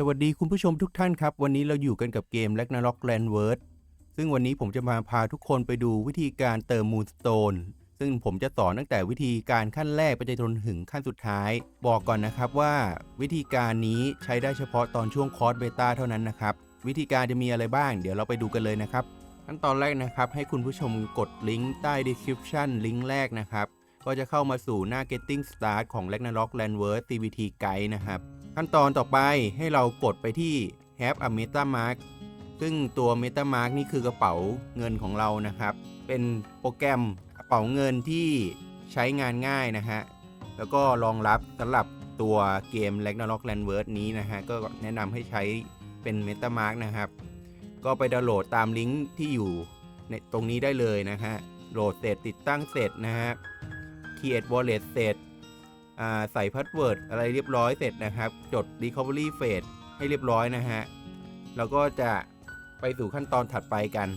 สวัสดีคุณผู้ชมทุกท่านครับ วันนี้เราอยู่กันกับเกม Ragnarok Landward ซึ่งวันนี้ผมจะมาพาทุกคนไปดูวิธีการเติม Moonstone ซึ่งผมจะสอนตั้งแต่วิธีการขั้นแรกไปจนถึงขั้นสุดท้าย บอกก่อนนะครับว่าวิธีการนี้ใช้ได้เฉพาะตอนช่วงคอร์สเบต้าเท่านั้นนะครับ วิธีการจะมีอะไรบ้าง เดี๋ยวเราไปดูกันเลยนะครับขั้นตอนแรกนะครับให้คุณผู้ชมกดลิงก์ใต้ description ลิงก์แรกนะครับก็จะเข้ามาสู่หน้า Getting Start ของ Ragnarok Landward CVT Guide นะครับ ขั้นตอนต่อไปให้เรากดไปที่ Have a MetaMark ซึ่งตัว MetaMark นี่คือกระเป๋าเงินของเรานะครับ เป็นโปรแกรมกระเป๋าเงินที่ใช้งานง่ายนะฮะ แล้วก็รองรับสำหรับตัวเกม Ragnarok Landward นี้นะฮะ ก็แนะนำให้ใช้เป็น MetaMark นะครับ ก็ไปดาวน์โหลดตามลิงก์ที่อยู่ในตรงนี้ได้เลยนะฮะ โหลดเสร็จติดตั้งเสร็จนะฮะ Create Wallet เสร็จ ใส่พาสเวิร์ดอะไรเรียบร้อยเสร็จนะครับ จด Recovery Phase ให้เรียบร้อยนะฮะแล้วก็จะไปสู่ขั้นตอนถัดไปกัน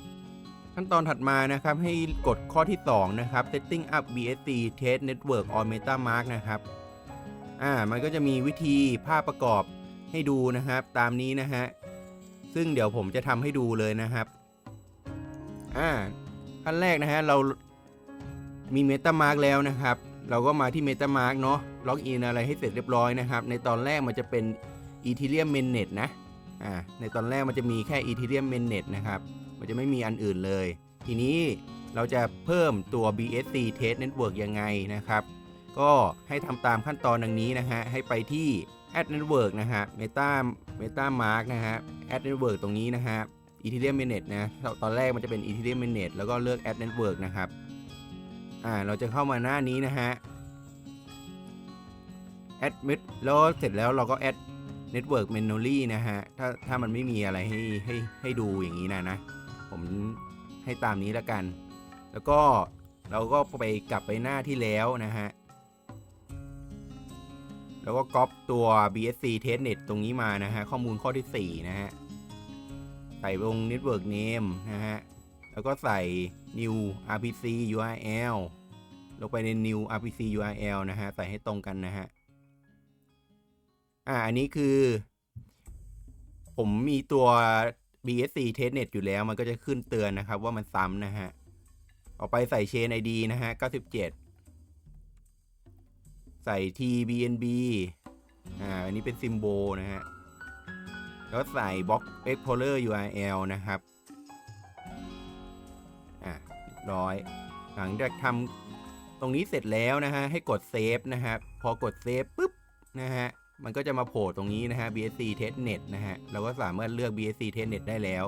ขั้นตอนถัดมานะครับ ให้กดข้อที่ 2 นะครับ Setting up BSC Test Network on MetaMask นะครับอ่ามันก็จะมีวิธีภาพประกอบให้ดูนะครับ ตามนี้นะฮะซึ่งเดี๋ยวผมจะทำให้ดูเลยนะครับอ่าขั้นแรกนะฮะเรามี MetaMask แล้วนะครับ เราก็มาที่ MetaMask เนาะ ล็อกอินอะไรให้เสร็จเรียบร้อยนะครับ ในตอนแรกมันจะเป็น Ethereum Mainnet นะอ่าในตอนแรกมันจะมีแค่ Ethereum Mainnet นะครับมันจะไม่มีอันอื่นเลย ทีนี้เราจะเพิ่มตัว BSC Test Network ยังไงนะครับ ก็ให้ทำตามขั้นตอนดังนี้นะฮะให้ไปที่ Add Network นะฮะ Meta MetaMask นะฮะ Add Network ตรงนี้นะฮะ Ethereum Mainnet นะตอนแรกมันจะเป็น Ethereum Mainnet แล้วก็เลือก Add Network นะครับอ่าเราจะเข้ามาหน้านี้นะฮะ Add Met แล้วเสร็จแล้วเราก็ Add Network Manually นะฮะ ถ้าถ้ามันไม่มีอะไรให้ให้ให้ดูอย่างนี้นะนะ ผมให้ตามนี้แล้วกัน แล้วก็เราก็ไปกลับไปหน้าที่แล้วนะฮะ แล้วก็ก๊อปตัว BSC Testnet ตรงนี้มานะฮะ ข้อมูลข้อที่ 4 นะฮะ ใส่วง Network Name นะฮะ แล้วก็ใส่ new RPC URL ลงไปใน new RPC URL นะฮะ ใส่ให้ตรงกันนะฮะ อ่าอันนี้คือ ผมมีตัว BSC Testnet อยู่แล้วมันก็จะขึ้นเตือนนะครับ ว่ามันซ้ำนะฮะออกไปใส่ Chain ID นะฮะ 97 ใส่ TBNB อ่า อันนี้เป็น Symbol นะฮะ แล้วใส่ Box Explorer URL นะครับ อะเรียบร้อย หลังจากทำตรงนี้เสร็จแล้วนะฮะ ให้กดเซฟนะครับ พอกดเซฟปุ๊บ นะฮะ มันก็จะมาโผล่ตรงนี้นะฮะ BSC Testnet นะฮะ เราก็สามารถเลือก BSC Testnet ได้แล้ว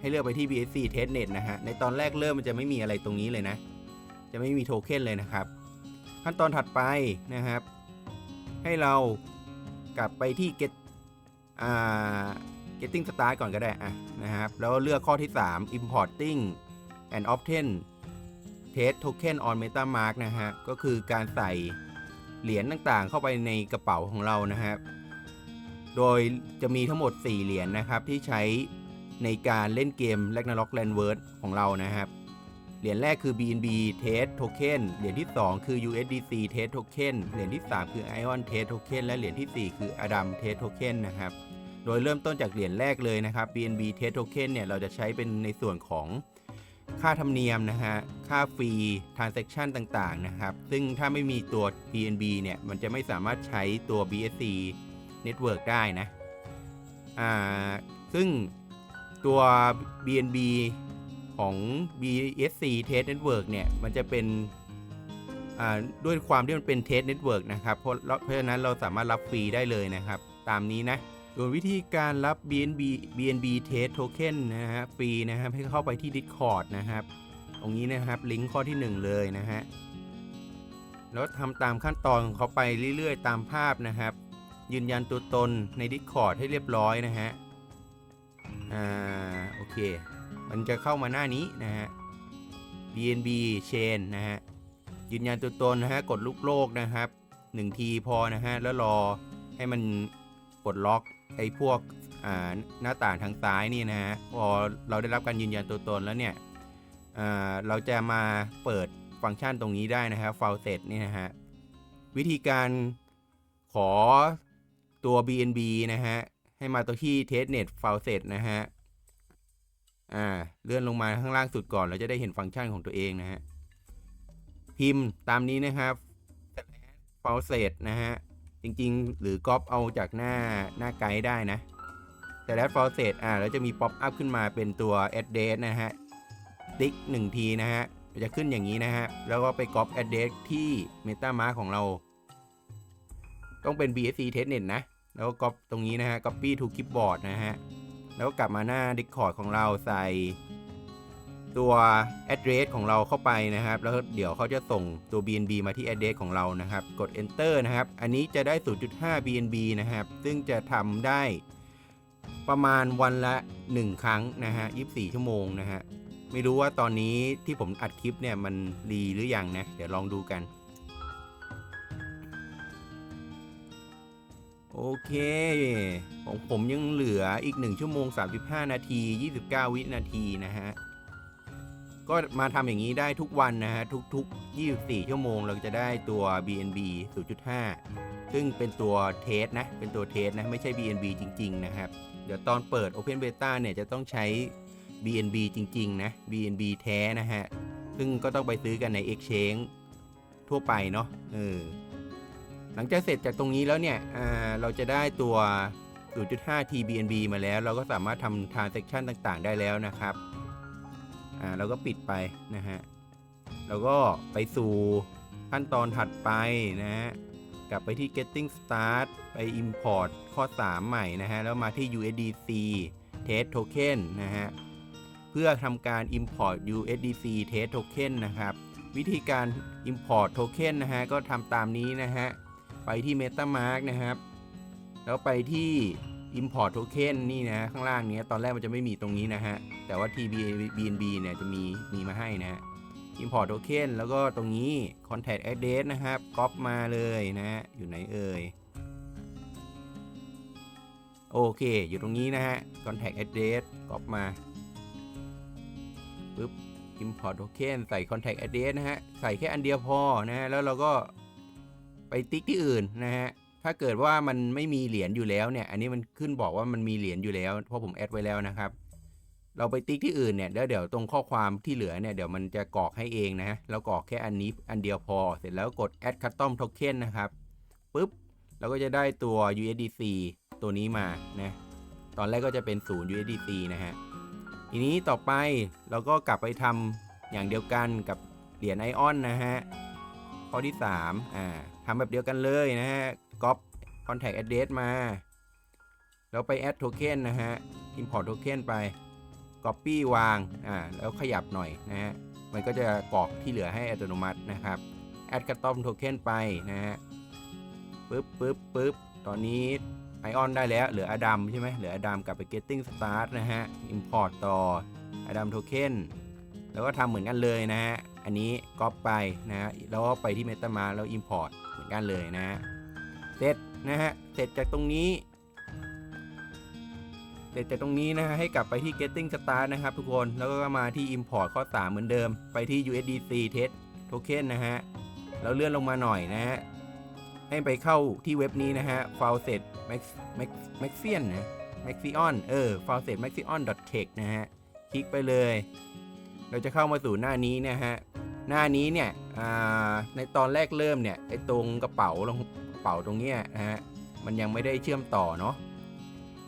ให้เลือกไปที่ BSC Testnet นะฮะ ในตอนแรกเริ่มมันจะไม่มีอะไรตรงนี้เลยนะ จะไม่มีโทเค็นเลยนะครับ ขั้นตอนถัดไปนะครับ ให้เรากลับไปที่ get อ่า getting start ก่อนก็ได้อะนะครับ แล้วเลือกข้อที่ 3 importing and obtain test token on metamask นะฮะ ก็คือการใส่ เหรียญต่างๆ เข้าไปในกระเป๋าของเรานะครับ โดยจะมีทั้งหมด 4 เหรียญนะครับที่ใช้ในการเล่นเกม Ragnarok Landward ของเรานะครับ เหรียญแรกคือ BNB Test Token เหรียญที่ 2 คือ USDC Test Token เหรียญที่ 3 คือ Ion Test Token และเหรียญทีสี่4 คือ Adam Test Token นะครับ โดยเริ่มต้นจากเหรียญแรกเลยนะครับ BNB Test Token เนี่ยเราจะใช้เป็นในส่วนของ ค่าธรรมเนียมนะฮะ ค่าฟรี transaction ต่างๆ นะครับ ซึ่งถ้าไม่มีตัว BNB เนี่ย มันจะไม่สามารถใช้ตัว BSC Network ได้นะ อ่า ซึ่งตัว BNB ของ BSC Test Network เนี่ย มันจะเป็นอ่าด้วยความที่มันเป็น Test Network นะครับ เพราะเพราะฉะนั้นเราสามารถรับฟรีได้เลยนะครับ ตามนี้นะ ส่วนวิธีการรับ BNB BNB Test Token นะฮะฟรีนะครับให้เข้าไปที่ Discord นะครับ ตรงนี้นะครับลิงก์ข้อที่ 1 เลยนะฮะแล้วทำตามขั้นตอนของเขาไปเรื่อยๆ ตามภาพนะครับ ยืนยันตัวตนใน Discord ให้เรียบร้อยนะฮะอ่าโอเค มันจะเข้ามาหน้านี้นะฮะ BNB Chain นะฮะยืนยันตัวตนนะฮะกดลูกโลกนะครับ1ทีพอนะฮะแล้วรอให้มันกดล็อก ไอ้พวกหน้าต่างทางซ้ายนี่นะฮะพอเราได้รับการยืนยันตัวตนแล้วเนี่ยเราจะมาเปิดฟังก์ชันตรงนี้ได้นะครับ f a u c e t นี่นะฮะวิธีการขอตัว BNB นะฮะให้มาตัวที่ testnet faucet นะฮะอ่าเลื่อนลงมาข้างล่างสุดก่อน เราจะได้เห็นฟังก์ชันของตัวเองนะฮะพิมพ์ตามนี้นะครับ faucet นะฮะ จริง ๆ หรือก๊อปเอาจากหน้าหน้าไกด์ได้นะ แต่แล้ว faucet อ่าแล้วจะมี pop up ขึ้นมาเป็นตัว address นะฮะ ติ๊กหนึ่งทีนะฮะ จะขึ้นอย่างนี้นะฮะ แล้วก็ไป copy address ที่ MetaMask ของเรา ต้องเป็น BSC testnet นะ แล้วก็ copy ตรงนี้นะฮะ copy to clipboard นะฮะ แล้วก็กลับมาหน้า Discord ของเราใส่ ตัว address ของเราเข้าไปนะครับ แล้วเดี๋ยวเขาจะส่งตัว BNB มาที่ address ของเรานะครับ กด enter นะครับ อันนี้จะได้ 0.5 BNB นะครับ ซึ่งจะทำได้ประมาณวันละ 1 ครั้งนะฮะ 24 ชั่วโมงนะฮะ ไม่รู้ว่าตอนนี้ที่ผมอัดคลิปเนี่ยมันรีหรือยังนะ เดี๋ยวลองดูกัน โอเค ของผมยังเหลืออีก 1 ชั่วโมง 35 นาที 29 วินาทีนะฮะ ก็มาทำอย่างนี้ได้ทุกวันนะฮะทุกๆ 24 ชั่วโมงเราจะได้ตัว BNB 0.5 ซึ่งเป็นตัวเทสนะ เป็นตัวเทสนะ ไม่ใช่ BNB จริง ๆ นะครับ เดี๋ยวตอนเปิด Open Beta เนี่ยจะต้องใช้ BNB จริง ๆ นะ BNB แท้นะฮะ ซึ่งก็ต้องไปซื้อกันใน Exchange ทั่วไปเนาะเออหลังจากเสร็จจากตรงนี้แล้วเนี่ยเราจะได้ตัว 0.5 TBNB มาแล้ว เราก็สามารถทำ transaction ต่างๆ ได้แล้วนะครับ อ่าเราก็ปิดไปนะฮะแล้วก็ไปสู่ขั้นตอนถัดไปนะฮะกลับไปที่ getting start ไป import ข้อ 3 ใหม่นะฮะแล้วมาที่ USDC test token นะฮะเพื่อทำการ import USDC test token นะครับ วิธีการ import token นะฮะก็ทำตามนี้นะฮะไปที่ MetaMask นะครับ แล้วไปที่ import token นี่นะข้างล่างเนี้ยตอนแรกมันจะไม่มีตรงนี้นะฮะ แต่ว่า TBNB เนี่ยจะมีมีมาให้นะฮะ import token แล้วก็ตรงนี้ contact address นะครับก๊อปมาเลยนะฮะอยู่ไหนเอ่ยโอเค อยู่ตรงนี้นะฮะ contact address ก๊อปมาปึ๊บ import token ใส่ contact address นะฮะ ใส่แค่อันเดียวพอนะฮะ แล้วเราก็ไปติ๊กที่อื่นนะฮะ ถ้าเกิดว่ามันไม่มีเหรียญอยู่แล้วเนี่ย อันนี้มันขึ้นบอกว่ามันมีเหรียญอยู่แล้ว เพราะผมแอดไว้แล้วนะครับ เราไปติ๊กที่อื่นเนี่ยแล้วเดี๋ยวตรงข้อความที่เหลือเนี่ยเดี๋ยวมันจะกรอกให้เองนะฮะแล้วกรอกแค่อันนี้อันเดียวพอ เสร็จแล้วกด add custom token นะครับปุ๊บเราก็จะได้ตัว USDC ตัวนี้มานะตอนแรกก็จะเป็น0 USDC นะฮะทีนี้ต่อไปเราก็กลับไปทำอย่างเดียวกันกับเหรียญไอออนนะฮะข้อที่3อ่าทำแบบเดียวกันเลยนะฮะ copy contact address มา แล้วไป add token นะฮะ import token ไป Copy วางอ่าแล้วขยับหน่อยนะฮะ มันก็จะกรอกที่เหลือให้อัตโนมัตินะครับ add custom token ไปนะฮะปึ๊บปึ๊บปึ๊บตอนนี้ไอออนได้แล้ว เหลืออดัมใช่ไหมเหลืออดัมกลับไป getting start นะฮะ import ต่ออดัม token แล้วก็ทำเหมือนกันเลยนะฮะ อันนี้ก๊อปไปนะฮะแล้วก็ไปที่ MetaMask แล้ว import เหมือนกันเลยนะฮะ เสร็จนะฮะ เสร็จจากตรงนี้ เสร็จจากตรงนี้นะฮะ ให้กลับไปที่ getting start นะครับทุกคน แล้วก็มาที่ import ข้อ 3 เหมือนเดิม ไปที่ USDC test token นะฮะ แล้วเลื่อนลงมาหน่อยนะฮะ ให้ไปเข้าที่เว็บนี้นะฮะ faucet max max maxion นะ maxion เออ faucet maxion tech นะฮะ คลิกไปเลย เราจะเข้ามาสู่หน้านี้นะฮะ หน้านี้เนี่ยในตอนแรกเริ่มเนี่ย ไอ้ตรงกระเป๋าลง เป๋าตรงเนี้ยนะฮะมันยังไม่ได้เชื่อมต่อเนาะ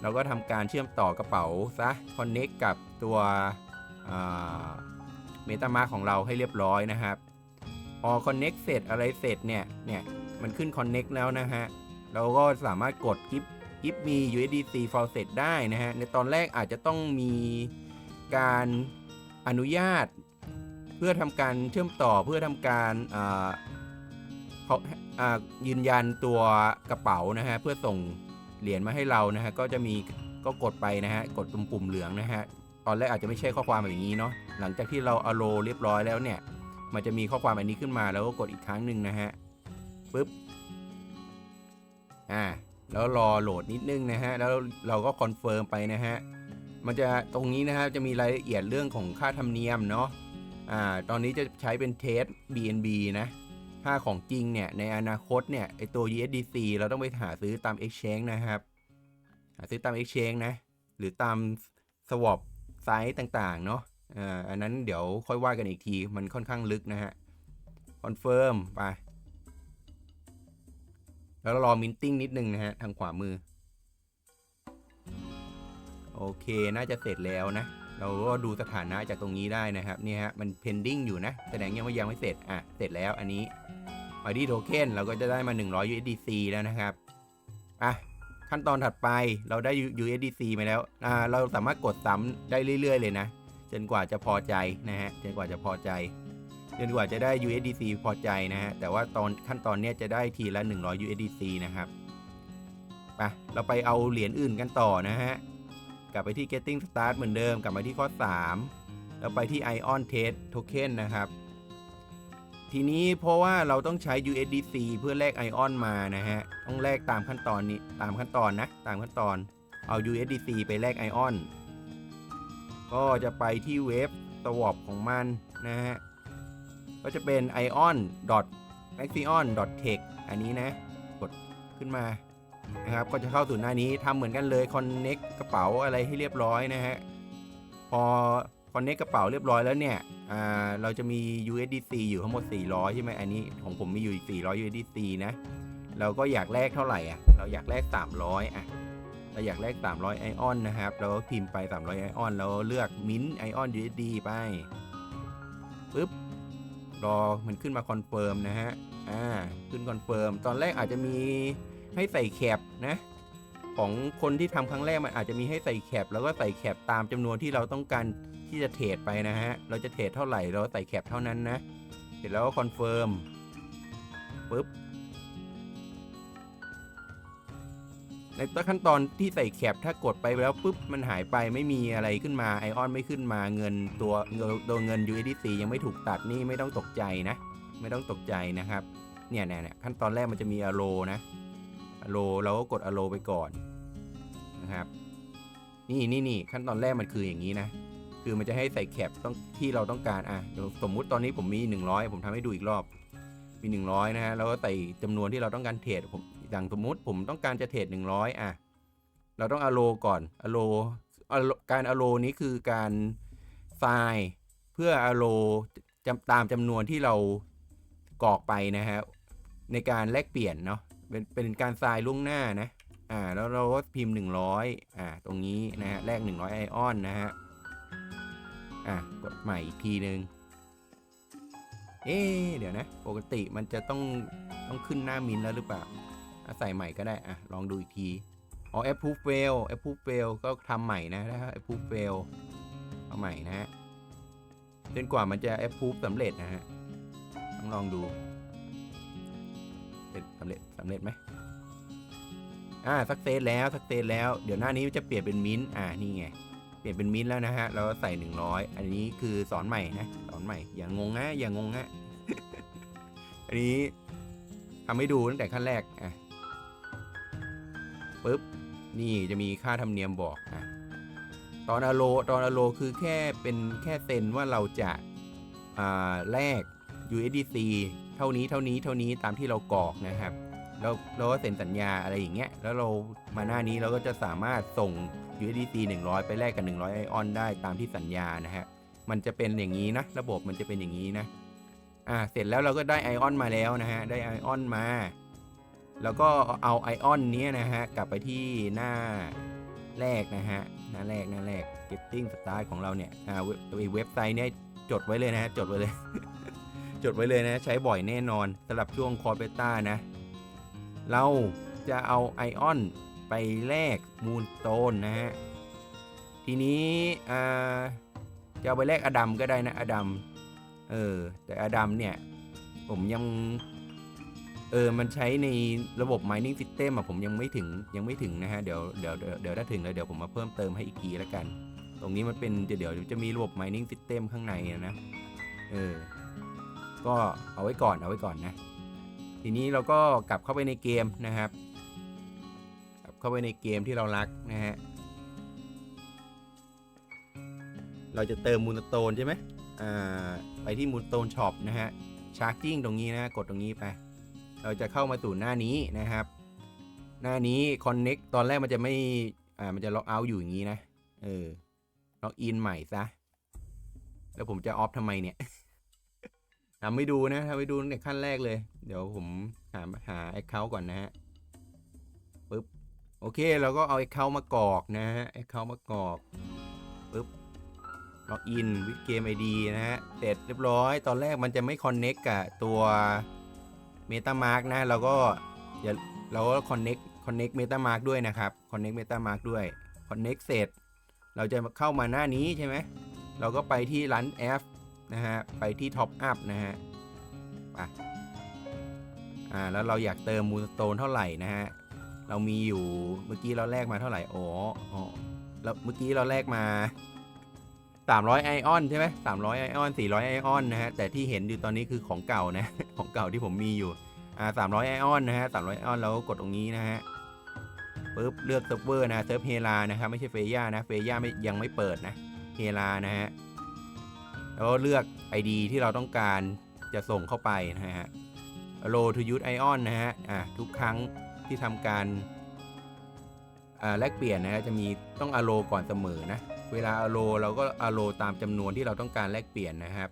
เราก็ทำการเชื่อมต่อกระเป๋าซะ connect กับตัวเมตามาของเราให้เรียบร้อยนะครับพอ connect เสร็จอะไรเสร็จเนี่ยเนี่ยมันขึ้น connect แล้วนะฮะเราก็สามารถกดกิฟกิฟมี USDC faucet ได้นะฮะในตอนแรกอาจจะต้องมีการอนุญาต เพื่อทำการเชื่อมต่อเพื่อทำการ ยืนยันตัวกระเป๋านะฮะเพื่อส่งเหรียญมาให้เรานะฮะก็จะมีก็กดไปนะฮะกดตรงปุ่มเหลืองนะฮะตอนแรกอาจจะไม่ใช่ข้อความแบบนี้เนาะหลังจากที่เราอโลเรียบร้อยแล้วเนี่ย มันจะมีข้อความอันนี้ขึ้นมาแล้วก็กดอีกครั้งหนึ่งนะฮะปึ๊บอ่าแล้วรอโหลดนิดนึงนะฮะแล้วเราก็คอนเฟิร์มไปนะฮะมันจะตรงนี้นะฮะจะมีรายละเอียดเรื่องของค่าธรรมเนียมเนาะอ่าตอนนี้จะใช้เป็นเทส BNB นะ ถ้าของจริงเนี่ยในอนาคตเนี่ยไอตัว USDC เราต้องไปหาซื้อตาม Exchange นะครับ หาซื้อตาม Exchange นะ หรือตาม swap ไซต์ต่างๆ เนาะอ่าอันนั้นเดี๋ยวค่อยว่ากันอีกทีมันค่อนข้างลึกนะฮะคอนเฟิร์มไป แล้วรอมินติ้งนิดนึงนะฮะ ทางขวามือ โอเค น่าจะเสร็จแล้วนะ เราก็ดูสถานะจากตรงนี้ได้นะครับนี่ฮะมัน pending อยู่นะ แสดงยังว่ายังไม่เสร็จอะเสร็จแล้วอันนี้มาที่โทเค็นเราก็จะได้มา 100 USDC แล้วนะครับอะขั้นตอนถัดไปเราได้ USDC มาแล้วอ่าเราสามารถกดซ้ำได้เรื่อย ๆ เลยนะ จนกว่าจะพอใจนะฮะจนกว่าจะพอใจ จนกว่าจะได้ USDC พอใจนะฮะแต่ว่าตอนขั้นตอนเนี้ยจะได้ทีละ 100 USDC นะครับไปเราไปเอาเหรียญอื่นกันต่อนะฮะ กลับไปที่ getting start เหมือนเดิม กลับมาที่ข้อ 3 แล้วไปที่ ion test token นะครับ ทีนี้เพราะว่าเราต้องใช้ USDC เพื่อแลก ion มานะฮะ ต้องแลกตามขั้นตอนนี้ ตามขั้นตอนนะ ตามขั้นตอน เอา USDC ไปแลก ion ก็จะไปที่เว็บ swap ของมันนะฮะ ก็จะเป็น ion maxion tech อันนี้นะ กดขึ้นมา นะครับก็จะเข้าสู่หน้านี้ทำเหมือนกันเลย connect กระเป๋าอะไรให้เรียบร้อยนะฮะพอ connect กระเป๋าเรียบร้อยแล้วเนี่ยเราจะมี USDC อยู่ทั้งหมด 400 ใช่ไหมอันนี้ของผมมีอยู่400 USDC นะเราก็อยากแลกเท่าไหร่อะเราอยากแลก300อะเราอยากแลก300ไอออนนะครับเราก็พิมพ์ไป 300ไอออนแล้วเลือก mint ไอออน USD ไปปึ๊บรอมันขึ้นมาคอนเฟิร์มนะฮะอ่าขึ้นคอนเฟิร์มตอนแรกอาจจะมี ให้ใส่แคปนะของคนที่ทำครั้งแรกมันอาจจะมีให้ใส่แคปแล้วก็ใส่แคปตามจำนวนที่เราต้องการที่จะเทรดไปนะฮะ เราจะเทรดเท่าไหร่เราใส่แคปเท่านั้นนะ เสร็จแล้วก็คอนเฟิร์มปึ๊บ ในตขั้นตอนที่ใส่แคปถ้ากดไปแล้วปุ๊บมันหายไปไม่มีอะไรขึ้นมาไอออนไม่ขึ้นมาเงินตัวตัวเงิน USDC ยังไม่ถูกตัดนี่ไม่ต้องตกใจนะ ไม่ต้องตกใจนะครับ เนี่ยเนี่ยขั้นตอนแรกมันจะมีอโลนะ โลเราก็กดอโลไปก่อนนะครับ นี่นี่นี่ขั้นตอนแรกมันคืออย่างนี้นะ คือมันจะให้ใส่แคปต้องที่เราต้องการอะเดี๋ยวสมมุติตอนนี้ผมมี 100 ผมทำให้ดูอีกรอบมี 100 นะฮะแล้วก็ใส่จำนวนที่เราต้องการเทรดผมอย่างสมมุติผมต้องการจะเทรด100 อะ เราต้องอโลก่อนอโลการอโลนี้คือการไฟล์เพื่ออโลตามจำนวนที่เรากรอกไปนะฮะในการแลกเปลี่ยนเนาะ เป็นเป็นการทรายล่วงหน้านะ อ่า แล้วเราก็พิมพ์ 100 อ่า ตรงนี้นะฮะ แลก100 ไอออนนะฮะ อะ กดใหม่อีกทีหนึ่งเอ๊เดี๋ยวนะ ปกติมันจะต้องต้องขึ้นหน้ามินแล้วหรือเปล่าอะใส่ใหม่ก็ได้ อะ ลองดูอีกที อ๋อ approve fail approve fail ก็ทำใหม่นะถ้า approve fail เอาใหม่นะฮะจนกว่ามันจะ approve สำเร็จนะฮะ ต้องลองดู เสร็จสำเร็จสำเร็จไหมอ่าสักเซสแล้วสักเซสแล้ว เดี๋ยวหน้านี้จะเปลี่ยนเป็นมิ้นท์อ่านี่ไง เปลี่ยนเป็นมิ้นท์แล้วนะฮะ เราก็ใส่ 100 อันนี้คือสอนใหม่นะ สอนใหม่ อย่างงงนะอย่างงงนะอันนี้ทำให้ดูตั้งแต่ขั้นแรกอะปุ๊บ นี่จะมีค่าธรรมเนียมบอกอะตอนอโลตอนอโลคือแค่เป็นแค่เซ็นว่าเราจะอ่าแลก USDC เท่านี้เท่านี้เท่านี้ตามที่เรากรอกนะครับแล้วเราก็เซ็นสัญญาอะไรอย่างเงี้ย แล้วเรามาหน้านี้เราก็จะสามารถส่ง USDC 100 ไปแลกกับ 100 ไอออนได้ตามที่สัญญานะฮะ มันจะเป็นอย่างนี้นะ ระบบมันจะเป็นอย่างนี้นะ อ่า เสร็จแล้วเราก็ได้ไอออนมาแล้วนะฮะ ได้ไอออนมา แล้วก็เอาไอออนนี้นะฮะ กลับไปที่หน้าแรกนะฮะ หน้าแรกหน้าแรก getting start ของเราเนี่ย อ่าเว็บไซต์เนี่ยจดไว้เลยนะฮะ จดไว้เลย จดไว้เลยนะ ใช้บ่อยแน่นอนสำหรับช่วงคอร์เบต้านะ เราจะเอาไอออนไปแลกมูลโตนนะฮะ ทีนี้อ่าจะเอาไปแลกอดัมก็ได้นะอดัมเออแต่อดัมเนี่ย ผมยัง เออ มันใช้ในระบบ mining system อะผมยังไม่ถึงยังไม่ถึงนะฮะ เดี๋ยวเดี๋ยวเดี๋ยวถ้าถึงแล้วเดี๋ยวผมมาเพิ่มเติมให้อีกทีแล้วกัน ตรงนี้มันเป็นเดี๋ยวจะมีระบบ mining system ข้างในนะ เออ ก็เอาไว้ก่อนเอาไว้ก่อนนะ ทีนี้เราก็กลับเข้าไปในเกมนะครับ กลับเข้าไปในเกมที่เรารักนะฮะ เราจะเติมมูลโตนใช่ไหมอ่าไปที่มูลโตนช็อปนะฮะ ชาร์จิ้งตรงนี้นะกดตรงนี้ไป เราจะเข้ามาสู่หน้านี้นะครับ หน้านี้ Connect ตอนแรกมันจะไม่อ่ามันจะล็อกเอาท์อยู่อย่างนี้นะ เออล็อกอินใหม่ซะ แล้วผมจะออฟทำไมเนี่ย ทำไม่ดูนะทำไม่ดูในขั้นแรกเลย เดี๋ยวผมหาหาแอคเคาท์ก่อนนะฮะปึ๊บโอเคเราก็เอาแอคเคาท์มากรอกนะฮะแอคเคาท์มากรอกปึ๊บล็อกอินวิดเกมไอดีนะฮะเสร็จเรียบร้อย ตอนแรกมันจะไม่คอนเน็กกับตัว MetaMark นะเราก็อย่าเราก็ connect connect MetaMark ด้วยนะครับ connect MetaMark ด้วย connect เสร็จ เราจะเข้ามาหน้านี้ใช่ไหม เราก็ไปที่ร้านแอฟ นะฮะ ไปที่ Top Up นะฮะไปอ่า แล้วเราอยากเติมมูลสโตนเท่าไหร่นะฮะ เรามีอยู่ เมื่อกี้เราแลกมาเท่าไหร่ อ๋ออ๋อแล้วเมื่อกี้เราแลกมา300ไอออนใช่ไหม300ไอออน400ไอออนนะฮะ แต่ที่เห็นอยู่ตอนนี้คือของเก่านะ ของเก่าที่ผมมีอยู่ อ่า300ไอออนนะฮะ300ไอออนเราก็กดตรงนี้นะฮะปุ๊บเลือกเซิร์ฟเวอร์นะเซิร์ฟเฮลานะครับไม่ใช่เฟย่านะเฟย่าไม่ยังไม่เปิดนะเฮลานะฮะ แล้วก็เลือก ID ที่เราต้องการจะส่งเข้าไปนะฮะ allow to use ion นะฮะอ่าทุกครั้งที่ทำการแลกเปลี่ยนนะฮะจะมีต้อง allo ก่อนเสมอนะ เวลา allo เราก็ allo ตามจำนวนที่เราต้องการแลกเปลี่ยนนะครับ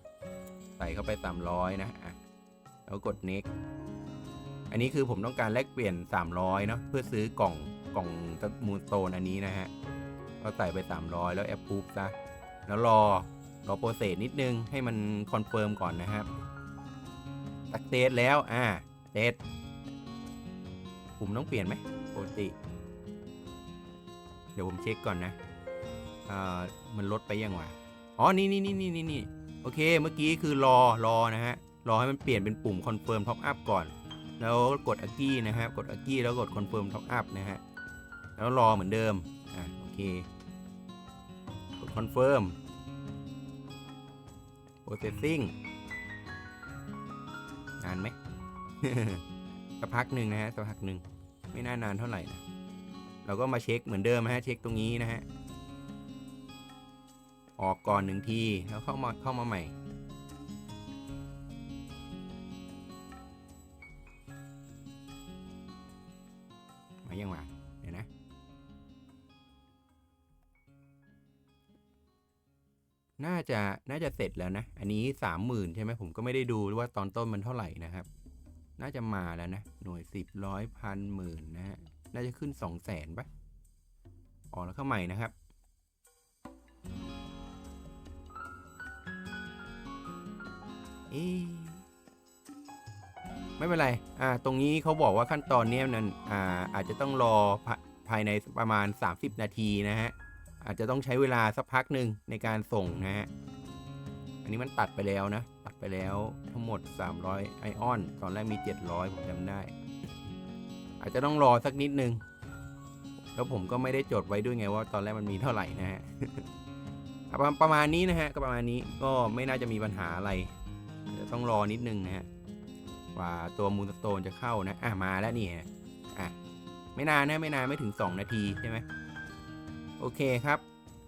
ใส่เข้าไป 300 นะอะแล้วกด next อันนี้คือผมต้องการแลกเปลี่ยน 300เนาะเพื่อซื้อกล่องกล่องมูนโตนอันนี้นะฮะก็ใส่ไป 300 แล้ว approve ซะแล้วรอ รอโปรเซสนิดนึงให้มันคอนเฟิร์มก่อนนะครับตักเซตแล้ว อ่าเซตผมต้องเปลี่ยนไหมปกติ เดี๋ยวผมเช็คก่อนนะอ่ามันลดไปยังวะอ๋อ นี่นี่นี่นี่นี่นี่โอเค เมื่อกี้คือรอ รอนะฮะ รอให้มันเปลี่ยนเป็นปุ่มคอนเฟิร์มท็อปอัพก่อน แล้วกดอากี้นะครับ กดอากี้แล้วกดคอนเฟิร์มท็อปอัพนะฮะ แล้วรอเหมือนเดิม อะ โอเค กดคอนเฟิร์ม processing นานไหมสักพักหนึ่งนะฮะสักพักหนึ่งไม่น่านานเท่าไหร่นะเราก็มาเช็คเหมือนเดิมนะฮะเช็คตรงนี้นะฮะออกก่อนหนึ่งทีแล้วเข้ามาเข้ามาใหม่ มายังวะ น่าจะน่าจะเสร็จแล้วนะ อันนี้สามหมื่นใช่ไหมผมก็ไม่ได้ดูว่าตอนต้นมันเท่าไหร่นะครับ น่าจะมาแล้วนะ หน่วยสิบร้อยพันหมื่นนะฮะ น่าจะขึ้นสองแสนปะออกแล้วเข้าใหม่นะครับ เอ๊ไม่เป็นไร อ่า ตรงนี้เขาบอกว่าขั้นตอนนี้นั้น อ่า อาจจะต้องรอภาภายในประมาณ 30 นาทีนะฮะ อาจจะต้องใช้เวลาสักพักหนึ่งในการส่งนะฮะ อันนี้มันตัดไปแล้วนะ ตัดไปแล้วทั้งหมด 300 ไอออน ตอนแรกมี 700 ผมจำได้ อาจจะต้องรอสักนิดนึง แล้วผมก็ไม่ได้จดไว้ด้วยไงว่าตอนแรกมันมีเท่าไหร่นะฮะประประมาณนี้นะฮะ ก็ประมาณนี้ก็ไม่น่าจะมีปัญหาอะไรจะต้องรอนิดนึงนะฮะกว่าตัวมูนสโตนจะเข้านะ อะมาแล้วนี่ฮะอะไม่นานนะไม่นานไม่ถึง 2 นาทีใช่ไหม โอเคครับ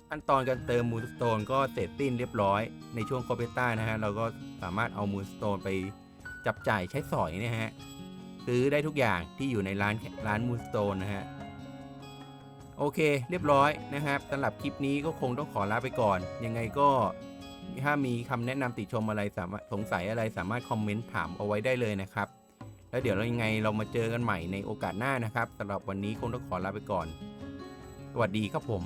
ขั้นตอนการเติมมูนสโตนก็เสร็จสิ้นเรียบร้อย ในช่วงคอเปต้านะฮะเราก็สามารถเอามูนสโตนไปจับจ่ายใช้สอยนะฮะซื้อได้ทุกอย่างที่อยู่ในร้านร้านมูนสโตนนะฮะโอเคเรียบร้อยนะครับสำหรับคลิปนี้ก็คงต้องขอลาไปก่อน ยังไงก็ถ้ามีคำแนะนำติชมอะไรสามารถสงสัยอะไรสามารถคอมเมนต์ถามเอาไว้ได้เลยนะครับ แล้วเดี๋ยวเรายังไงเรามาเจอกันใหม่ในโอกาสหน้านะครับสำหรับวันนี้คงต้องขอลาไปก่อน สวัสดีครับผม